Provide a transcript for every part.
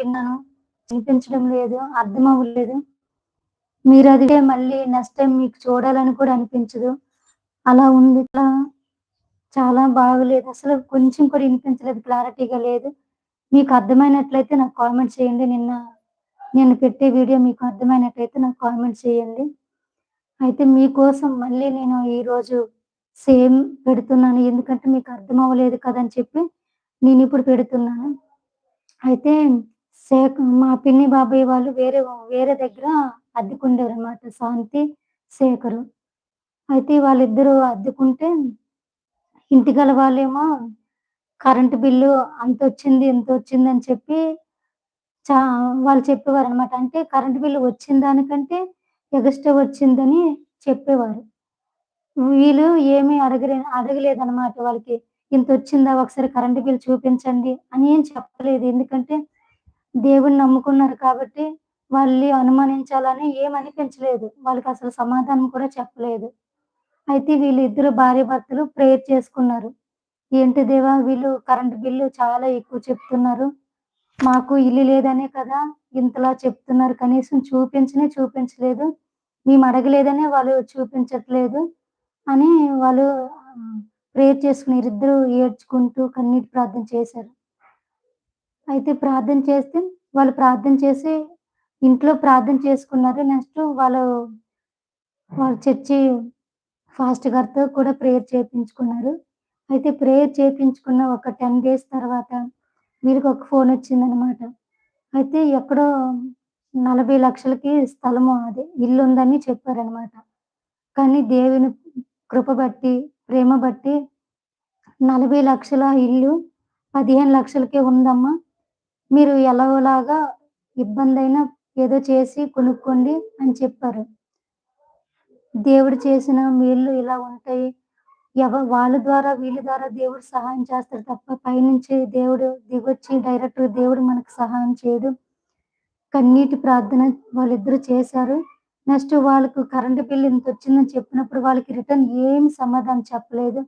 విన్నాను. వినిపించడం లేదు అర్థం అవ్వలేదు మీరు అదిగే మళ్ళీ నెక్స్ట్ టైం మీకు చూడాలని కూడా అనిపించదు. అలా ఉంది ఇట్లా చాలా బాగలేదు. అసలు కొంచెం కూడా వినిపించలేదు క్లారిటీగా లేదు. మీకు అర్థమైనట్లయితే నాకు కామెంట్ చేయండి. నిన్న నేను పెట్టే వీడియో మీకు అర్థమైనట్లయితే నాకు కామెంట్ చేయండి. అయితే మీకోసం మళ్ళీ నేను ఈరోజు సేమ్ పెడుతున్నాను. ఎందుకంటే మీకు అర్థం అవ్వలేదు కదని చెప్పి నేను ఇప్పుడు పెడుతున్నాను. అయితే శేఖ మా పిన్ని బాబాయ్ వాళ్ళు వేరే వేరే దగ్గర అద్దెకుండేవారు అనమాట శాంతి శేఖరు. అయితే వాళ్ళిద్దరూ అద్దెకుంటే ఇంటి గల వాళ్ళేమో కరెంటు బిల్లు అంత వచ్చింది ఇంత వచ్చింది అని చెప్పి చా వాళ్ళు చెప్పేవారు అనమాట అంటే కరెంటు బిల్లు వచ్చిన దానికంటే ఎగస్ట్రా వచ్చిందని చెప్పేవారు. వీళ్ళు ఏమీ అడగలే అడగలేదన్నమాట వాళ్ళకి. ఇంత వచ్చిందా ఒకసారి కరెంటు బిల్ చూపించండి అని ఏం చెప్పలేదు. ఎందుకంటే దేవుని నమ్ముకున్నారు కాబట్టి వాళ్ళు అనుమానించాలని ఏమనిపించలేదు వాళ్ళకి అసలు సమాధానం కూడా చెప్పలేదు. అయితే వీళ్ళిద్దరు భార్య భర్తలు ప్రేయర్ చేసుకున్నారు. ఏంటి దేవా వీళ్ళు కరెంటు బిల్లు చాలా ఎక్కువ చెప్తున్నారు. మాకు ఇల్లు లేదనే కదా ఇంతలా చెప్తున్నారు. కనీసం చూపించనే చూపించలేదు. మేము అడగలేదనే వాళ్ళు చూపించట్లేదు అని వాళ్ళు ప్రేయర్ చేసుకుని ఇద్దరు ఏడ్చుకుంటూ కన్నీటి ప్రార్థన చేశారు. అయితే ప్రార్థన చేస్తే వాళ్ళు ప్రార్థన చేసి ఇంట్లో ప్రార్థన చేసుకున్నారు. నెక్స్ట్ వాళ్ళు వాళ్ళు చర్చి ఫాస్ట్ గారితో కూడా ప్రేయర్ చేయించుకున్నారు అయితే ప్రేయర్ చేయించుకున్న ఒక టెన్ డేస్ తర్వాత వీరికి ఒక ఫోన్ వచ్చిందనమాట అయితే ఎక్కడో నలభై లక్షలకి స్థలము అదే ఇల్లు ఉందని చెప్పారనమాట కానీ దేవుని కృప బట్టి ప్రేమ బట్టి నలభై లక్షల ఇల్లు పదిహేను లక్షలకే ఉందమ్మా. మీరు ఎలాగోలాగా ఇబ్బంది అయినా ఏదో చేసి కొనుక్కోండి అని చెప్పారు. దేవుడు చేసిన మేళ్ళు ఇలా ఉంటాయి. ఎవ వాళ్ళ ద్వారా వీళ్ళ ద్వారా దేవుడు సహాయం చేస్తారు తప్ప పైనుంచి దేవుడు దిగొచ్చి డైరెక్ట్ దేవుడు మనకు సహాయం చేయడు. కన్నీటి ప్రార్థన వాళ్ళిద్దరూ చేశారు. నెక్స్ట్ వాళ్ళకు కరెంటు బిల్ ఇంత వచ్చిందని చెప్పినప్పుడు వాళ్ళకి రిటర్న్ ఏం సమాధానం చెప్పలేదు.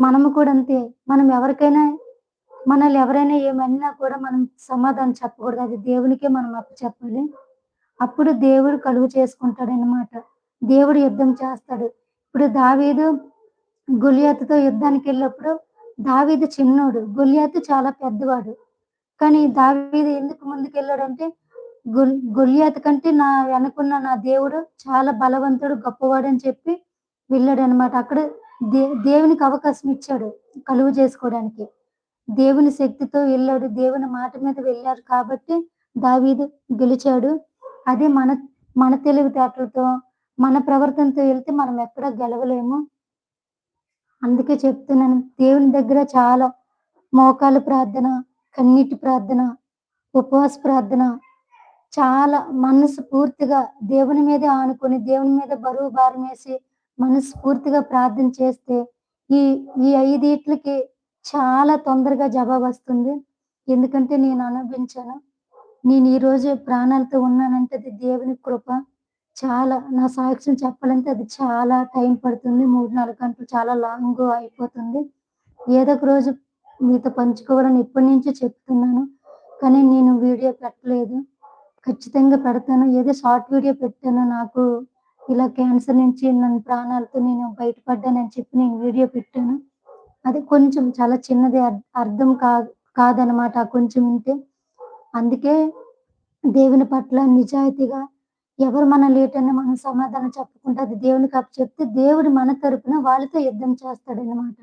మనము కూడా అంతే. మనం ఎవరికైనా మనల్ని ఎవరైనా ఏమైనా కూడా మనం సమాధానం చెప్పకూడదు. అది దేవునికే మనం అప్పు చెప్పాలి. అప్పుడు దేవుడు కలుగు చేసుకుంటాడు అనమాట దేవుడు యుద్ధం చేస్తాడు. ఇప్పుడు దావీదు గులియాతుతో యుద్ధానికి వెళ్ళినప్పుడు దావీదు చిన్నోడు. గులియాతు చాలా పెద్దవాడు. కానీ దావీదు ఎందుకు ముందుకు వెళ్ళాడంటే గుల్ గొలియాతు కంటే నా వెనకున్న నా దేవుడు చాలా బలవంతుడు గొప్పవాడు అని చెప్పి వెళ్ళాడు అనమాట అక్కడ దే దేవునికి అవకాశం ఇచ్చాడు కలుగు చేసుకోవడానికి. దేవుని శక్తితో వెళ్ళాడు. దేవుని మాట మీద వెళ్ళారు కాబట్టి దావీదు గెలిచాడు. అదే మన మన తెలివితేటలతో మన ప్రవర్తనతో వెళ్తే మనం ఎక్కడ గెలవలేము. అందుకే చెప్తున్నాను దేవుని దగ్గర చాలా మోకాలు ప్రార్థన కన్నీటి ప్రార్థన ఉపవాస ప్రార్థన చాలా మనసు పూర్తిగా దేవుని మీద ఆనుకొని దేవుని మీద బరువు భారం వేసి మనసు పూర్తిగా ప్రార్థన చేస్తే ఈ ఈ ఐదీట్లకి చాలా తొందరగా జవాబు వస్తుంది. ఎందుకంటే నేను అనుభవించాను. నేను ఈ రోజు ప్రాణాలతో ఉన్నానంటే అది దేవుని కృప. చాలా నా సాక్ష్యం చెప్పాలంటే అది చాలా టైం పడుతుంది. మూడు నాలుగు గంటలు చాలా లాంగ్ అయిపోతుంది. ఏదో ఒక రోజు మీతో పంచుకోవాలని ఇప్పటి నుంచే చెప్తున్నాను. కానీ నేను వీడియో పెట్టలేదు. ఖచ్చితంగా పెడతాను. ఏదో షార్ట్ వీడియో పెట్టాను. నాకు ఇలా క్యాన్సర్ నుంచి నన్ను ప్రాణాలతో నేను బయటపడ్డానని చెప్పి నేను వీడియో పెట్టాను. అది కొంచెం చాలా చిన్నది అర్థం కాదు కాదనమాట కొంచెం ఉంటే అందుకే దేవుని పట్ల నిజాయితీగా ఎవరు మన లేటని మనం సమాధానం చెప్పుకుంటే అది దేవుని కప్పు చెప్తే దేవుడు మన తరపున వాళ్ళతో యుద్ధం చేస్తాడనమాట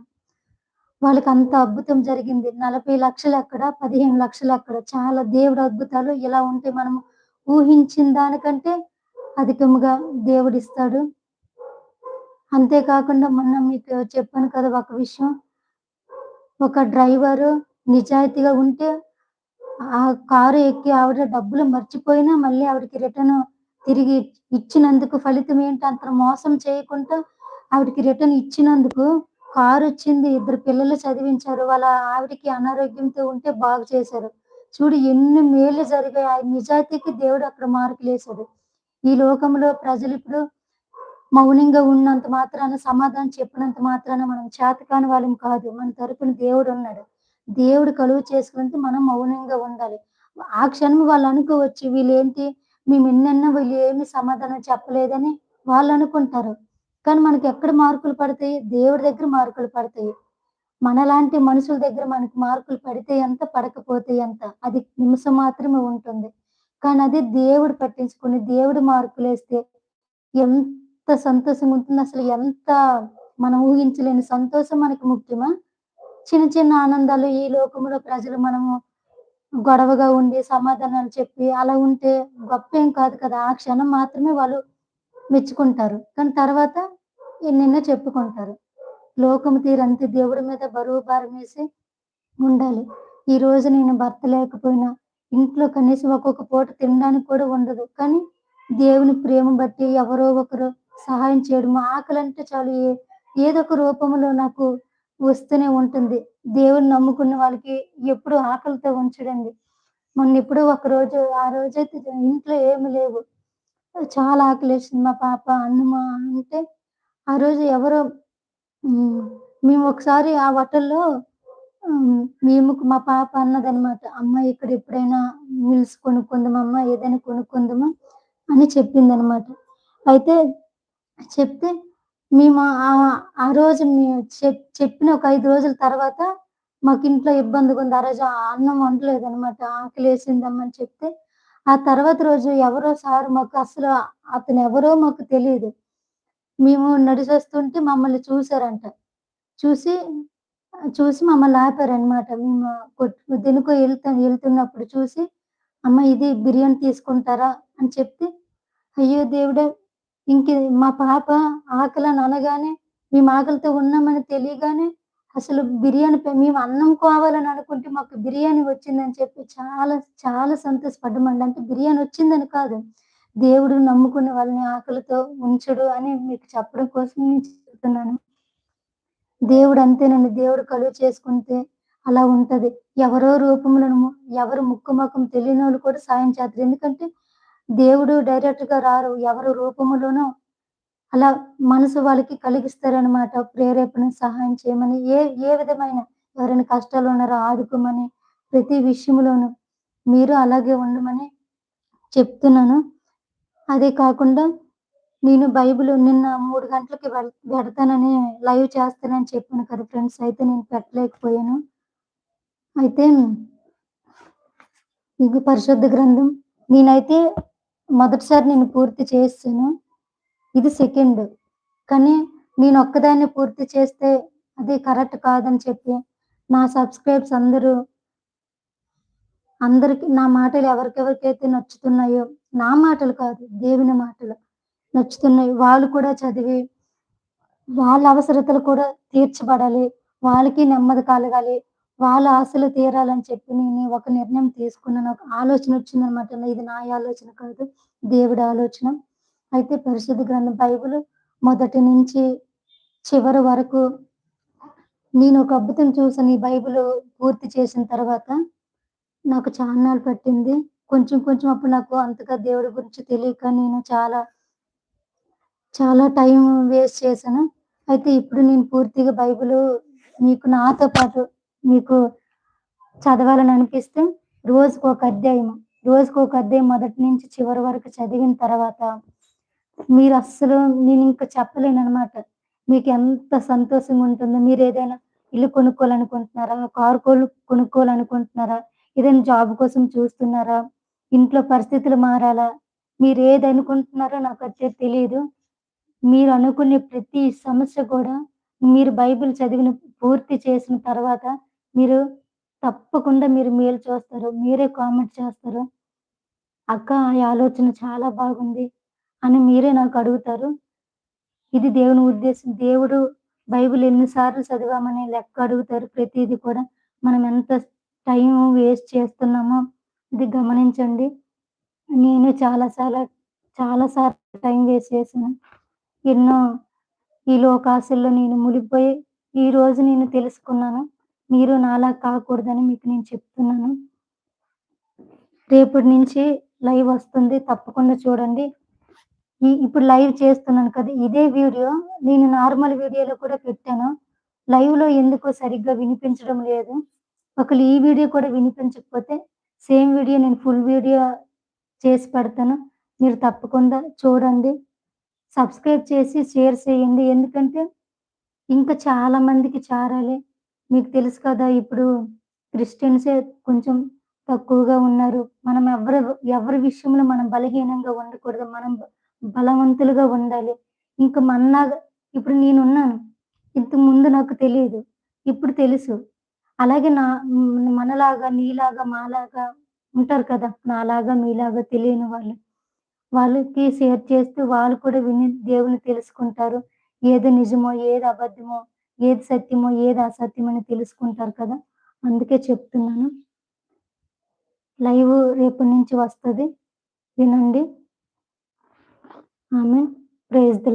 వాళ్ళకి అంత అద్భుతం జరిగింది. నలభై లక్షలు ఎక్కడ పదిహేను లక్షలు ఎక్కడ చాలా దేవుడు అద్భుతాలు ఇలా ఉంటే మనం ఊహించిన దానికంటే అధికముగా దేవుడిస్తాడు. అంతేకాకుండా మొన్న మీకు చెప్పాను కదా ఒక విషయం. ఒక డ్రైవర్ నిజాయితీగా ఉంటే ఆ కారు ఎక్కి ఆవిడ డబ్బులు మర్చిపోయినా మళ్ళీ ఆవిడకి రిటర్న్ తిరిగి ఇచ్చినందుకు ఫలితం ఏంటి? అంత మోసం చేయకుండా ఆవిడకి రిటర్న్ ఇచ్చినందుకు కారు వచ్చింది ఇద్దరు పిల్లలు చదివించారు వాళ్ళ ఆవిడకి అనారోగ్యంతో ఉంటే బాగు చేశారు. చూడు ఎన్ని మేలు జరిగాయి. ఆ నిజాయితీకి దేవుడు అక్కడ మార్కులేశాడు. ఈ లోకంలో ప్రజలు ఇప్పుడు మౌనంగా ఉన్నంత మాత్రాన సమాధానం చెప్పినంత మాత్రాన మనం చేతకాని వాళ్ళం కాదు మన తరపున దేవుడు ఉన్నాడు దేవుడు కలువ చేసుకుంటే మనం మౌనంగా ఉండాలి ఆ క్షణం వాళ్ళు అనుకోవచ్చు వీళ్ళేంటి మేము ఎన్నెన్న వీళ్ళు ఏమి సమాధానం చెప్పలేదని వాళ్ళు అనుకుంటారు. కానీ మనకి ఎక్కడ మార్కులు పడతాయి? దేవుడి దగ్గర మార్కులు పడతాయి. మనలాంటి మనుషుల దగ్గర మనకి మార్కులు పడితే ఎంత? పడకపోతే ఎంత? అది నిమిషం మాత్రమే ఉంటుంది. కానీ అదే దేవుడు పట్టించుకొని దేవుడు మార్కులేస్తే ఎంత ఎంత సంతోషంగా ఉంటుంది. అసలు ఎంత మనం ఊహించలేని సంతోషం మనకి ముఖ్యమా? చిన్న చిన్న ఆనందాలు ఈ లోకంలో ప్రజలు మనము గొడవగా ఉండి సమాధానాలు చెప్పి అలా ఉంటే గొప్ప ఏం కాదు కదా! ఆ క్షణం మాత్రమే వాళ్ళు మెచ్చుకుంటారు. కానీ తర్వాత ఎన్నెన్నో చెప్పుకుంటారు. లోకము తీరంతా దేవుడి మీద బరువు భారమేసి ఉండాలి. ఈ రోజు నేను భర్త లేకపోయినా ఇంట్లో కనీసం ఒక్కొక్క పూట తినడానికి కూడా ఉండదు. కానీ దేవుని ప్రేమ బట్టి ఎవరో ఒకరు సహాయం చేయడం అంటే చాలు ఏ ఏదో ఒక రూపంలో నాకు వస్తూనే ఉంటుంది. దేవుని నమ్ముకున్న వాళ్ళకి ఎప్పుడు ఆకలితో ఉంచడండి. మొన్నెప్పుడూ ఒక రోజు ఆ రోజైతే ఇంట్లో ఏమి లేవు. చాలా ఆకలేసింది. మా పాప అన్నమా అంటే ఆ రోజు ఎవరో మేము ఒకసారి ఆ హోటల్‌లో మేము మా పాప అన్నదనమాట. "అమ్మ ఇక్కడ ఎప్పుడైనా మీల్స్ కొనుక్కుందామమ్మా, ఏదైనా కొనుక్కుందామా" అని చెప్పిందనమాట. అయితే చెప్తే మేము ఆ రోజు మేము చెప్పిన ఒక ఐదు రోజుల తర్వాత మాకు ఇంట్లో ఇబ్బందిగా ఉంది ఆ రోజు అన్నం వండలేదనమాట. ఆకలి వేసిందమ్మని చెప్తే, ఆ తర్వాత రోజు ఎవరో సార్ మాకు అసలు అతను ఎవరో మాకు తెలియదు మేము నడిచేస్తుంటే మమ్మల్ని చూసారంట. చూసి చూసి మమ్మల్ని ఆపారనమాట. మేము కొట్టు దేనికో ఎళ్తా వెళ్తున్నప్పుడు చూసి, "అమ్మ ఇది బిర్యానీ తీసుకుంటారా?" అని చెప్తే, అయ్యో దేవుడే ఇంక మా పాప ఆకలి అని అనగానే, మేము ఆకలితో ఉన్నామని తెలియగానే అసలు బిర్యానీ మేము అన్నం కావాలని అనుకుంటే మాకు బిర్యానీ వచ్చిందని చెప్పి చాలా, చాలా సంతోషపడ్డమండి అంటే బిర్యానీ వచ్చిందని కాదు. దేవుడు నమ్ముకున్న వాళ్ళని ఆకలితో ఉంచడు అని మీకు చెప్పడం కోసం నేను చెప్తున్నాను. దేవుడు అంతేనండి. దేవుడు కలువ చేసుకుంటే అలా ఉంటది. ఎవరో రూపములను ఎవరు ముక్కు తెలియని వాళ్ళు కూడా సాయం చేస్తారు. ఎందుకంటే దేవుడు డైరెక్ట్గా రారు. ఎవరు రూపంలోనో అలా మనసు వాళ్ళకి కలిగిస్తారనమాట. ప్రేరేపణ సహాయం చేయమని ఏ ఏ విధమైన ఎవరైనా కష్టాలు ఉన్నారో ఆదుకోమని ప్రతి విషయంలోనూ మీరు అలాగే ఉండమని చెప్తున్నాను. అదే కాకుండా నేను బైబిల్ నిన్న మూడు గంటలకి పెడతానని లైవ్ చేస్తానని చెప్పాను కదా ఫ్రెండ్స్. అయితే నేను పెట్టలేకపోయాను. అయితే ఇది పరిశుద్ధ గ్రంథం. నేనైతే మొదటిసారి నేను పూర్తి చేస్తాను ఇది సెకండ్. కానీ నేను ఒక్కదాన్ని పూర్తి చేస్తే అది కరెక్ట్ కాదని చెప్పి నా సబ్‌స్క్రైబ్స్ అందరూ అందరికి నా మాటలు ఎవరికెవరికైతే నచ్చుతున్నాయో, నా మాటలు కాదు దేవుని మాటలు నచ్చుతున్నాయి. వాళ్ళు కూడా చదివి వాళ్ళ అవసరతలు కూడా తీర్చబడాలి. వాళ్ళకి నెమ్మది కలగాలి. వాళ్ళ ఆశలు తీరాలని చెప్పి నేను ఒక నిర్ణయం తీసుకున్నాను. ఒక ఆలోచన వచ్చిందనమాట. ఇది నా ఆలోచన కాదు. దేవుడి ఆలోచన. అయితే పరిశుద్ధ గ్రంథం బైబిల్ మొదటి నుంచి చివరి వరకు నేను ఒక అద్భుతం చూసాను. ఈ బైబుల్ పూర్తి చేసిన తర్వాత నాకు చాన్నాలు పట్టింది. కొంచెం కొంచెం అప్పుడు నాకు అంతగా దేవుడి గురించి తెలియక నేను చాలా చాలా టైం వేస్ట్ చేశాను. అయితే ఇప్పుడు నేను పూర్తిగా బైబిల్ మీకు నాతో పాటు మీకు చదవాలని అనిపిస్తే రోజుకు ఒక అధ్యాయం, రోజుకొక అధ్యాయం మొదటి నుంచి చివరి వరకు చదివిన తర్వాత మీరు అస్సలు నేను ఇంకా చెప్పలేనమాట మీకు ఎంత సంతోషంగా ఉంటుందో. మీరు ఏదైనా ఇల్లు కొనుక్కోవాలనుకుంటున్నారా? కారు కొలు కొనుక్కోవాలనుకుంటున్నారా? ఏదైనా జాబ్ కోసం చూస్తున్నారా? ఇంట్లో పరిస్థితులు మారాలా? మీరు ఏదనుకుంటున్నారో నాకు నాకైతే తెలియదు మీరు అనుకునే ప్రతి సమస్య కూడా మీరు బైబిల్ చదివిన పూర్తి చేసిన తర్వాత మీరు తప్పకుండా మీరు మేలు చూస్తారు. మీరే కామెంట్ చేస్తారు. "అక్క ఈ ఆలోచన చాలా బాగుంది" అని మీరే నాకు అడుగుతారు. ఇది దేవుని ఉద్దేశం. దేవుడు బైబిల్ ఎన్ని సార్లు చదివామని లెక్క అడుగుతారు. ప్రతిదీ కూడా మనం ఎంత టైం వేస్ట్ చేస్తున్నామో ఇది గమనించండి. నేను చాలా చాలాసార్లు చాలా సార్లు టైం వేస్ట్ చేశాను. ఎన్నో ఈ లోకాశల్లో నేను మునిగిపోయి ఈరోజు నేను తెలుసుకున్నాను. మీరు నాలా కాకూడదని మీకు నేను చెప్తున్నాను. రేపటి నుంచి లైవ్ వస్తుంది. తప్పకుండా చూడండి. ఈ ఇప్పుడు లైవ్ చేస్తున్నాను కదా! ఇదే వీడియో నేను నార్మల్ వీడియోలో కూడా పెట్టాను. లైవ్‌లో ఎందుకో సరిగ్గా వినిపించడం లేదు. ఒకళ్ళు ఈ వీడియో కూడా వినిపించకపోతే సేమ్ వీడియో నేను ఫుల్ వీడియో చేసి పెడతాను. మీరు తప్పకుండా చూడండి. సబ్స్క్రైబ్ చేసి షేర్ చేయండి. ఎందుకంటే ఇంకా చాలా మందికి చేరాలి. మీకు తెలుసు కదా! ఇప్పుడు క్రిస్టియన్సే కొంచెం తక్కువగా ఉన్నారు. మనం ఎవరి ఎవరి విషయంలో మనం బలహీనంగా ఉండకూడదు. మనం బలవంతులుగా ఉండాలి. ఇంకా మన్నా ఇప్పుడు నేనున్నాను. ఇంతకుముందు నాకు తెలియదు ఇప్పుడు తెలుసు. అలాగే నా మనలాగా, నీలాగా, మాలాగా ఉంటారు కదా! నాలాగా, మీలాగా తెలియని వాళ్ళు. వాళ్ళకి షేర్ చేస్తే వాళ్ళు కూడా విని దేవుని తెలుసుకుంటారు. ఏది నిజమో, ఏది అబద్ధమో, ఏది సత్యమో, ఏది అసత్యమని తెలుసుకుంటారు కదా! అందుకే చెప్తున్నాను. లైవ్ రేపటి నుంచి వస్తుంది వినండి. ఆమె ప్రైజ్ ది